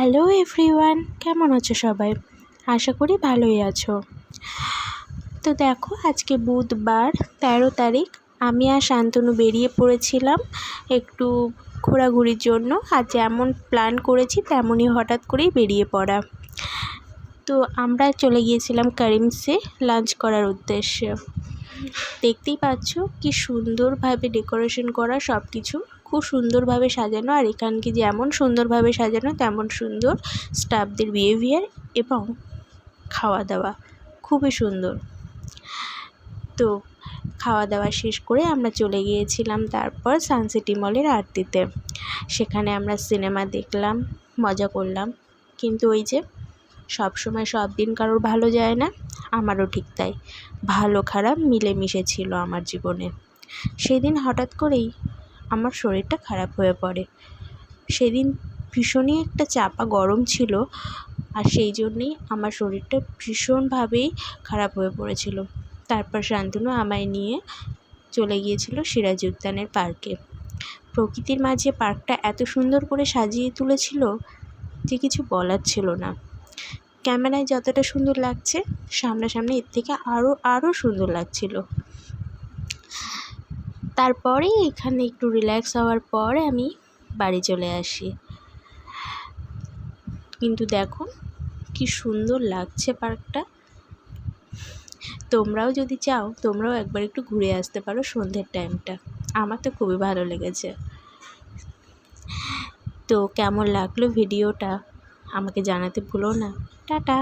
Hello everyone, কেমন আছো সবাই? আশা করি ভালোই আছো। তো দেখো, আজকে বুধবার, তেরো তারিখ। আমি আর শান্তনু বেরিয়ে পড়েছিলাম একটু ঘোরাঘুরির জন্য আর যেমন প্ল্যান করেছি তেমনই হঠাৎ করেই বেরিয়ে পড়া। তো আমরা চলে গিয়েছিলাম কারিমসে লাঞ্চ করার উদ্দেশ্যে। দেখতেই পাচ্ছ কি সুন্দরভাবে ডেকোরেশন করা সব কিছু খুব সুন্দরভাবে সাজানো আর এখানকে যেমন সুন্দরভাবে সাজানো, তেমন সুন্দর স্টাফদের বিহেভিয়ার এবং খাওয়া দাওয়া খুবই সুন্দর। তো খাওয়া দাওয়া শেষ করে আমরা চলে গিয়েছিলাম তারপর সানসিটি মলের আরতিতে। সেখানে আমরা সিনেমা দেখলাম, মজা করলাম। কিন্তু ওই যে সব সময় সব দিন কারোর ভালো যায় না, আমারও ঠিক তাই। ভালো খারাপ মিলেমিশে ছিল আমার জীবনে। সেদিন হঠাৎ করেই আমার শরীরটা খারাপ হয়ে পড়ে। সেদিন ভীষণই একটা চাপা গরম ছিল আর সেই জন্যেই আমার শরীরটা ভীষণভাবেই খারাপ হয়ে পড়েছিল। তারপর শান্তনু আমায় নিয়ে চলে গিয়েছিল সিরাজ উদ্যানের পার্কে। প্রকৃতির মাঝে পার্কটা এত সুন্দর করে সাজিয়ে তুলেছিল যে কিছু বলার ছিল না। ক্যামেরায় যতটা সুন্দর লাগছে, সামনাসামনি এর থেকে আরও আরও সুন্দর লাগছিল। তারপরে এখানে একটু রিল্যাক্স হওয়ার পরে আমি বাড়ি চলে আসি। কিন্তু দেখো, কি সুন্দর লাগছে পার্কটা। তোমরাও যদি চাও, তোমরাও একবার একটু ঘুরে আসতে পারো সন্ধ্যের টাইমটা আমার তো খুবই ভালো লেগেছে। তো কেমন লাগল ভিডিওটা? আমাকে জানাতে ভুলো না। টাটা।